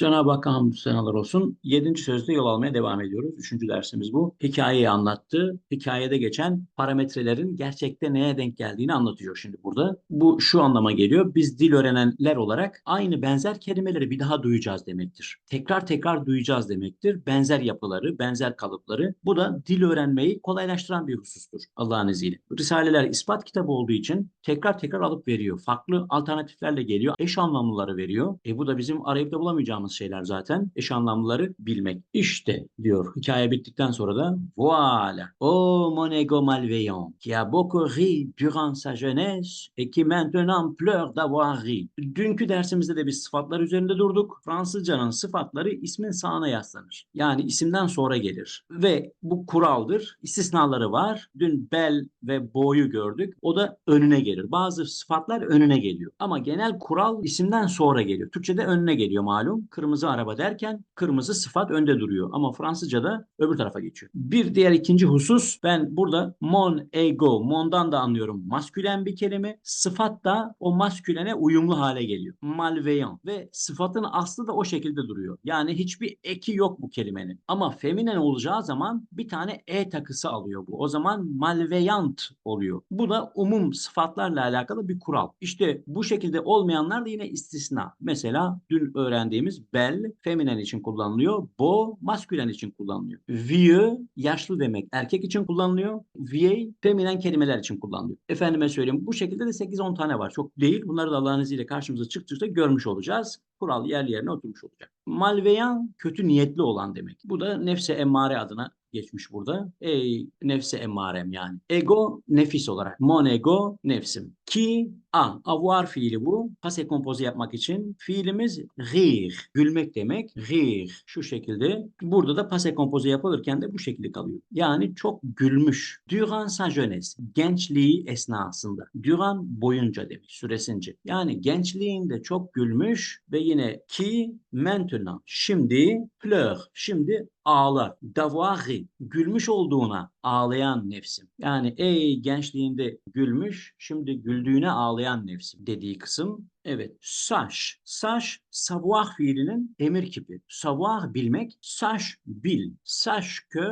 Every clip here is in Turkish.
Cenab-ı Hakk'a hamdü senalar olsun. Yedinci sözde yol almaya devam ediyoruz. Üçüncü dersimiz bu. Hikayeyi anlattı. Hikayede geçen parametrelerin gerçekte neye denk geldiğini anlatıyor şimdi burada. Bu şu anlama geliyor. Biz dil öğrenenler olarak aynı benzer kelimeleri bir daha duyacağız demektir. Tekrar tekrar duyacağız demektir. Benzer yapıları, benzer kalıpları. Bu da dil öğrenmeyi kolaylaştıran bir husustur Allah'ın izniyle. Risaleler ispat kitabı olduğu için tekrar tekrar alıp veriyor. Farklı alternatiflerle geliyor. Eş anlamlıları veriyor. E bu da bizim arayıp da bulamayacağımız şeyler zaten. Eş anlamlıları bilmek. İşte diyor hikaye bittikten sonra da voilà. Oh mon ego malveillant qui a beaucoup ri durant sa jeunesse et qui maintenant pleure d'avoir ri. Dünkü dersimizde de biz sıfatlar üzerinde durduk. Fransızcanın sıfatları ismin sağına yaslanır. Yani isimden sonra gelir. Ve bu kuraldır. İstisnaları var. Dün bel ve boyu gördük. O da önüne gelir. Bazı sıfatlar önüne geliyor. Ama genel kural isimden sonra geliyor. Türkçe'de önüne geliyor malum. Kırmızı araba derken kırmızı sıfat önde duruyor. Ama Fransızca'da öbür tarafa geçiyor. Bir diğer ikinci husus ben burada mon ego, mondan da anlıyorum. Maskülen bir kelime. Sıfat da o maskülene uyumlu hale geliyor. Malveillant ve sıfatın aslı da o şekilde duruyor. Yani hiçbir eki yok bu kelimenin. Ama feminen olacağı zaman bir tane e takısı alıyor bu. O zaman malveillant oluyor. Bu da umum sıfatlarla alakalı bir kural. İşte bu şekilde olmayanlar da yine istisna. Mesela dün öğrendiğimiz bel feminen için kullanılıyor. Bo maskülen için kullanılıyor. Vieux yaşlı demek erkek için kullanılıyor. Vieille feminen kelimeler için kullanılıyor. Efendime söyleyeyim bu şekilde de 8-10 tane var. Çok değil. Bunları da Allah'ın izniyle karşımıza çıktıkça görmüş olacağız. Kural yer yerine oturmuş olacak. Malveyan kötü niyetli olan demek. Bu da nefse emmare adına geçmiş burada. Ey nefse emmarem yani. Ego nefis olarak. Mon ego nefsim. Ki a avoir fiili bu. Pase kompoze yapmak için fiilimiz rire. Gülmek demek. Rire. Şu şekilde. Burada da pase kompoze yapılırken de bu şekilde kalıyor. Yani çok gülmüş. Durant sa jeunesse. Gençliği esnasında. Durant boyunca demek. Süresince. Yani gençliğinde çok gülmüş ve yine ki maintenant. Şimdi pleur. Şimdi ağlar. Davari. Gülmüş olduğuna ağlayan nefsim. Yani ey gençliğinde gülmüş, şimdi güldüğüne ağlayan nefsim dediği kısım Evet, saş. Saş, savoir fiilinin emir kipi. Savoir bilmek, saş bil. Saş que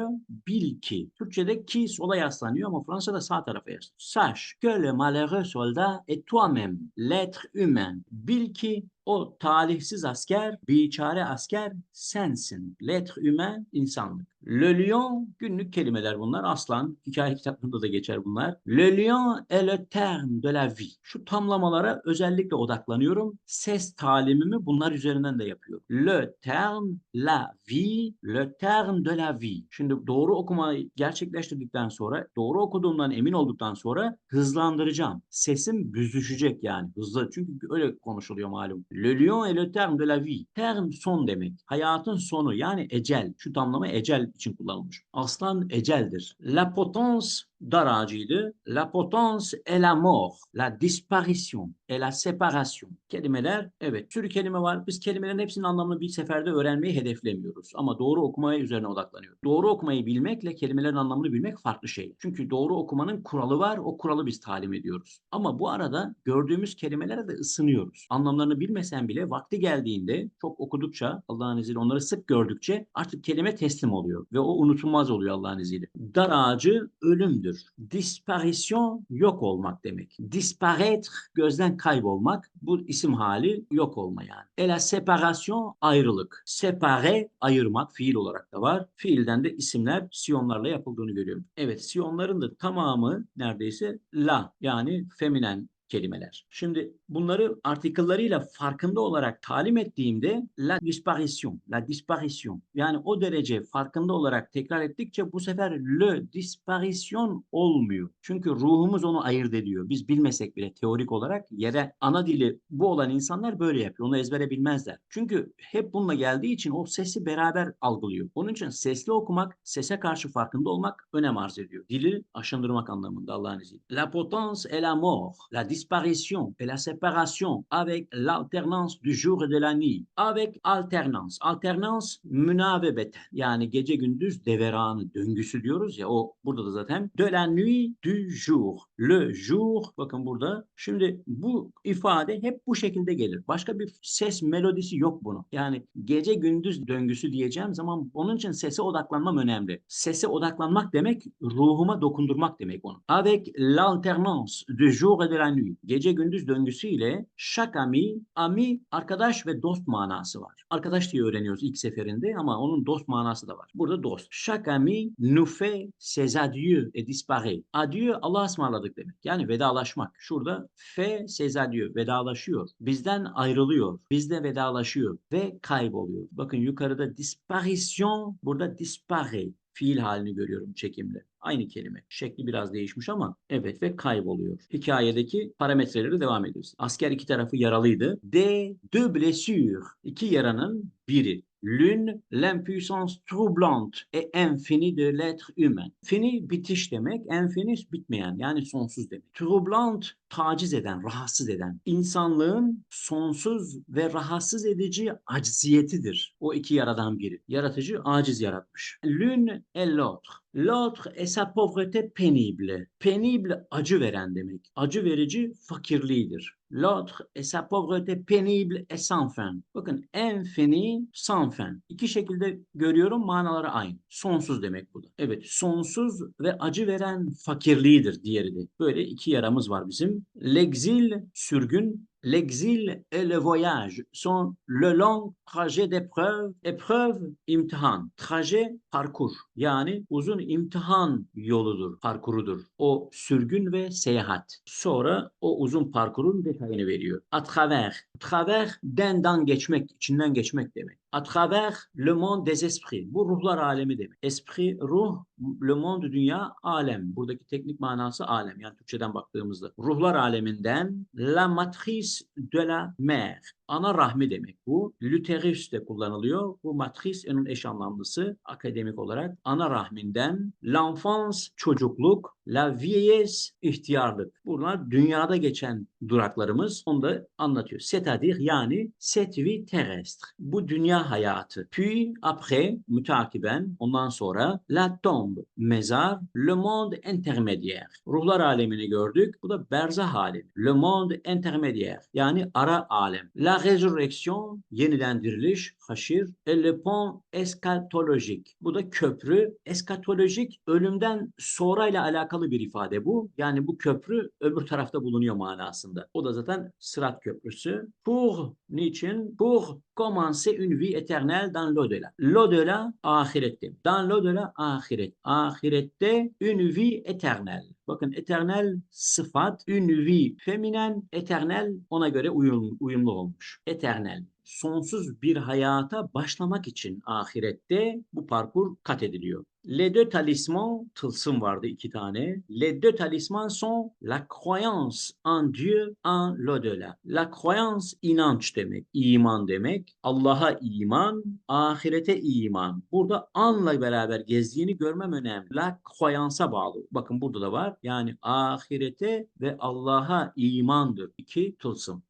bil ki. Türkçe'de ki sola yaslanıyor ama Fransa'da sağ tarafa yaslanıyor. Saş que le malheureux soldat est toi-même, l'être humain. Bil ki o talihsiz asker, biçare asker sensin. L'être humain, insanlık. Le lion, günlük kelimeler bunlar. Aslan, hikaye kitaplarında da geçer bunlar. Le lion est le terme de la vie. Şu tamlamalara özellikle odaklanıyorum. Ses talimimi bunlar üzerinden de yapıyorum. Le terme, la vie, le terme de la vie. Şimdi doğru okumayı gerçekleştirdikten sonra, doğru okuduğumdan emin olduktan sonra hızlandıracağım. Sesim büzüşecek yani. Hızlı. Çünkü öyle konuşuluyor malum. Le lion est le terme de la vie. Term son demek. Hayatın sonu yani ecel. Şu tamlama ecel için kullanılmış. Aslan eceldir. La potence dar ağacıydı. La potence est la mort, la disparition et la séparation. Kelimeler, evet sürü kelime var. Biz kelimelerin hepsinin anlamını bir seferde öğrenmeyi hedeflemiyoruz. Ama doğru okumaya üzerine odaklanıyoruz. Doğru okumayı bilmekle kelimelerin anlamını bilmek farklı şey. Çünkü doğru okumanın kuralı var. O kuralı biz talim ediyoruz. Ama bu arada gördüğümüz kelimelere de ısınıyoruz. Anlamlarını bilmesen bile vakti geldiğinde çok okudukça Allah'ın izniyle onları sık gördükçe artık kelime teslim oluyor. Ve o unutulmaz oluyor Allah'ın izniyle. Dar ağacı ölümdür ölümdür. Disparition yok olmak demek. Disparaître gözden kaybolmak. Bu isim hali yok olma yani. Et la ayrılık. Séparer ayırmak fiil olarak da var. Fiilden de isimler siyonlarla yapıldığını görüyorum. Evet siyonların da tamamı neredeyse la yani feminen kelimeler. Şimdi bunları artikıllarıyla farkında olarak talim ettiğimde la disparition, la disparition yani o derece farkında olarak tekrar ettikçe bu sefer le disparition olmuyor. Çünkü ruhumuz onu ayırt ediyor. Biz bilmesek bile teorik olarak yere ana dili bu olan insanlar böyle yapıyor. Onu ezbere bilmezler. Çünkü hep bununla geldiği için o sesi beraber algılıyor. Onun için sesli okumak, sese karşı farkında olmak önem arz ediyor. Dili aşındırmak anlamında Allah'ın izniyle. La potence et la mort, la disparition et la séparation avec l'alternance du jour et de la nuit. Avec alternance. Alternance münavebeten. Yani gece gündüz deveranı, döngüsü diyoruz ya o burada da zaten de la nuit du jour. Le jour bakın burada. Şimdi bu ifade hep bu şekilde gelir. Başka bir ses melodisi yok bunun. Yani gece gündüz döngüsü diyeceğim zaman onun için sese odaklanmam önemli. Sese odaklanmak demek ruhuma dokundurmak demek onu. Avec l'alternance du jour et de la nuit. Gece gündüz döngüsüyle chaque ami, ami arkadaş ve dost manası var. Arkadaş diye öğreniyoruz ilk seferinde ama onun dost manası da var. Burada dost. Chaque ami nous fait ses adieux et disparaît. Adieu Allah'a ısmarladık demek. Yani vedalaşmak. Şurada fait ses adieux vedalaşıyor. Bizden ayrılıyor. Bizde vedalaşıyor ve kayboluyor. Bakın yukarıda disparition burada disparaît fiil halini görüyorum çekimle. Aynı kelime. Şekli biraz değişmiş ama evet ve kayboluyor. Hikayedeki parametreleri devam ediyoruz. Asker iki tarafı yaralıydı. De deux blessures. İki yaranın biri. L'une, l'impuissance troublante et infinie de l'être humain. Fini bitiş demek, infinis bitmeyen yani sonsuz demek. Troublant taciz eden, rahatsız eden. İnsanlığın sonsuz ve rahatsız edici acziyetidir. O iki yaradan biri. Yaratıcı aciz yaratmış. L'une et l'autre. L'autre est sa pauvreté pénible. Pénible acı veren demek. Acı verici fakirliğidir. L'autre est sa pauvreté pénible et sans fin. Bakın infini, sans fin. İki şekilde görüyorum manaları aynı. Sonsuz demek bu da. Evet sonsuz ve acı veren fakirliğidir diğeri de. Böyle iki yaramız var bizim. L'exil, sürgün. L'exil et le voyage sont le long trajet d'épreuve. Épreuve, imtihan. Trajet, parkur. Yani uzun imtihan yoludur, parkurudur. O sürgün ve seyahat. Sonra o uzun parkurun detayını veriyor. À travers. Travers, dendan geçmek, içinden geçmek demek. À travers le monde des esprits. Bu ruhlar alemi demek. Esprit, ruh, le monde dünya, alem. Buradaki teknik manası alem. Yani Türkçeden baktığımızda. Ruhlar aleminden la matrice de la mer. Ana rahmi demek bu. Lüterus de kullanılıyor. Bu matris onun eş anlamlısı akademik olarak. Ana rahminden l'enfance çocukluk, la vieillesse ihtiyarlık. Bunlar dünyada geçen duraklarımız. Onu da anlatıyor. C'est-à-dire yani cette vie terrestre. Bu dünya hayatı. Puis après mütakiben ondan sonra la tombe mezar, le monde intermédiaire. Ruhlar alemini gördük. Bu da berzah alemi. Le monde intermédiaire yani ara alem. La résurrection yeniden diriliş, haşir. Et le pont eschatologique. Bu da köprü. Eskatolojik ölümden sonrayla alakalı bir ifade bu. Yani bu köprü öbür tarafta bulunuyor manasında. O da zaten Sırat Köprüsü. Pour niçin? Pour commencer une vie éternelle dans l'au-delà. L'au-delà ahirette. Dans l'au-delà ahiret. Ahirette une vie éternelle. Bakın eternel sıfat, une vie feminen, eternel ona göre uyum, uyumlu olmuş. Eternel sonsuz bir hayata başlamak için ahirette bu parkur kat ediliyor. Les deux talismans, tılsım vardı iki tane. Les deux talismans sont la croyance en Dieu, en l'au-delà. La croyance inanç demek, iman demek. Allah'a iman, ahirete iman. Burada anla beraber gezdiğini görmem önemli. La croyance'a bağlı. Bakın burada da var. Yani ahirete ve Allah'a imandır. İki tılsım.